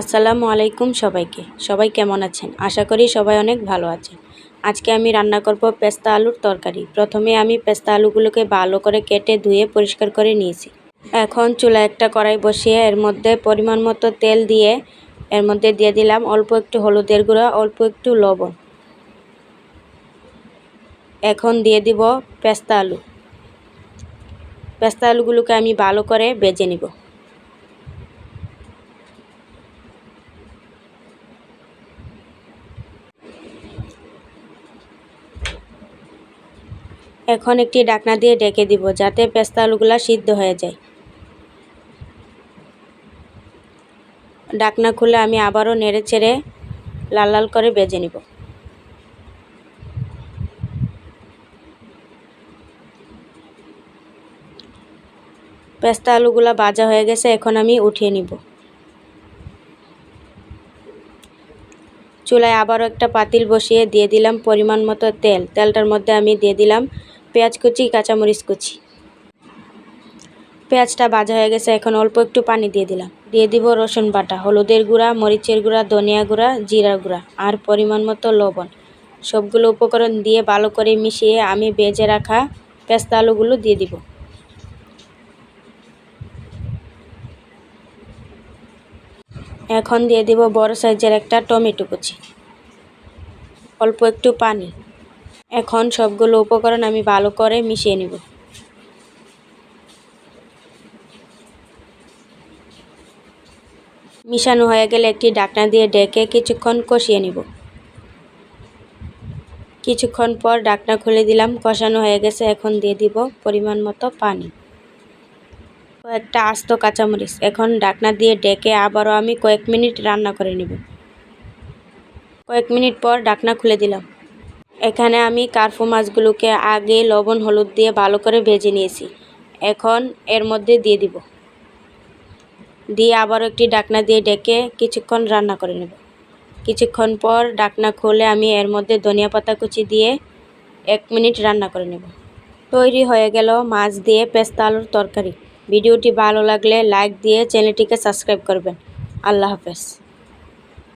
আসসালামু আলাইকুম সবাইকে। সবাই কেমন আছেন? আশা করি সবাই অনেক ভালো আছেন। আজকে আমি রান্না করব পেস্তা আলুর তরকারি। প্রথমে আমি পেস্তা আলুগুলোকে ভালো করে কেটে ধুয়ে পরিষ্কার করে নিয়েছি। এখন চুলা একটা কড়াই বসিয়ে এর মধ্যে পরিমাণ মতো তেল দিয়ে এর মধ্যে দিয়ে দিলাম অল্প একটু হলুদের গুঁড়া, অল্প একটু লবণ। এখন দিয়ে দিব পেস্তা আলু। পেস্তা আলুগুলোকে আমি ভালো করে বেজে নিব। এখন একটি ডাকনা দিয়ে ডেকে দিব যাতে পেস্তা আলুগুলা সিদ্ধ হয়ে যায়। ডাকনা খুলে আমি আবারও নেড়ে চেড়ে লাল লাল করে বেজে নিব। পেস্তা আলুগুলা ভাজা হয়ে গেছে, এখন আমি উঠিয়ে নিব। চুলায় আবারও একটা পাতিল বসিয়ে দিয়ে দিলাম পরিমাণ মতো তেল। তেলটার মধ্যে আমি দিয়ে দিলাম পেঁয়াজ কুচি, কাঁচামরিচ কুচি। পেঁয়াজটা ভাজা হয়ে গেছে, এখন অল্প একটু পানি দিয়ে দিলাম। দিয়ে দিব রসুন বাটা, হলুদের গুঁড়া, মরিচের গুঁড়া, ধনিয়া গুঁড়া জিরা গুঁড়া আর পরিমাণ মতো লবণ। সবগুলো উপকরণ দিয়ে ভালো করে মিশিয়ে আমি বেজে রাখা পেস্তা আলুগুলো দিয়ে দিব। এখন দিয়ে দিব বড় সাইজের একটা টমেটো কুচি। অল্প একটু পানি। এখন সবগুলো উপকরণ আমি ভালো করে মিশিয়ে নেব। মিশানো হয়ে গেলে একটি ডাকনা দিয়ে ডেকে কিছুক্ষণ কষিয়ে নিব। কিছুক্ষণ পর ডাকনা খুলে দিলাম, কষানো হয়ে গেছে, এখন দিয়ে দিব পরিমাণ মতো পানি। কয়েকটা আস্ত কাঁচামরিচ, এখন ডাকনা দিয়ে ডেকে আবারও আমি কয়েক মিনিট রান্না করে নেব। কয়েক মিনিট পর ডাকনা খুলে দিলাম। এখানে আমি কার্ফু মাছগুলোকে আগে লবণ, হলুদ দিয়ে ভালো করে ভেজে নিয়েছি। এখন এর মধ্যে দিয়ে দিব। দিয়ে আবারও একটি ডাকনা দিয়ে ডেকে কিছুক্ষণ রান্না করে নেব। কিছুক্ষণ পর ডাকনা খুলে আমি এর মধ্যে ধনিয়া পাতা কুচি দিয়ে এক মিনিট রান্না করে নেব। তৈরি হয়ে গেল মাছ দিয়ে পেস্তা আলুর তরকারি। ভিডিওটি ভালো লাগলে লাইক দিয়ে চ্যানেলটিকে সাবস্ক্রাইব করবেন। আল্লাহ হাফেজ।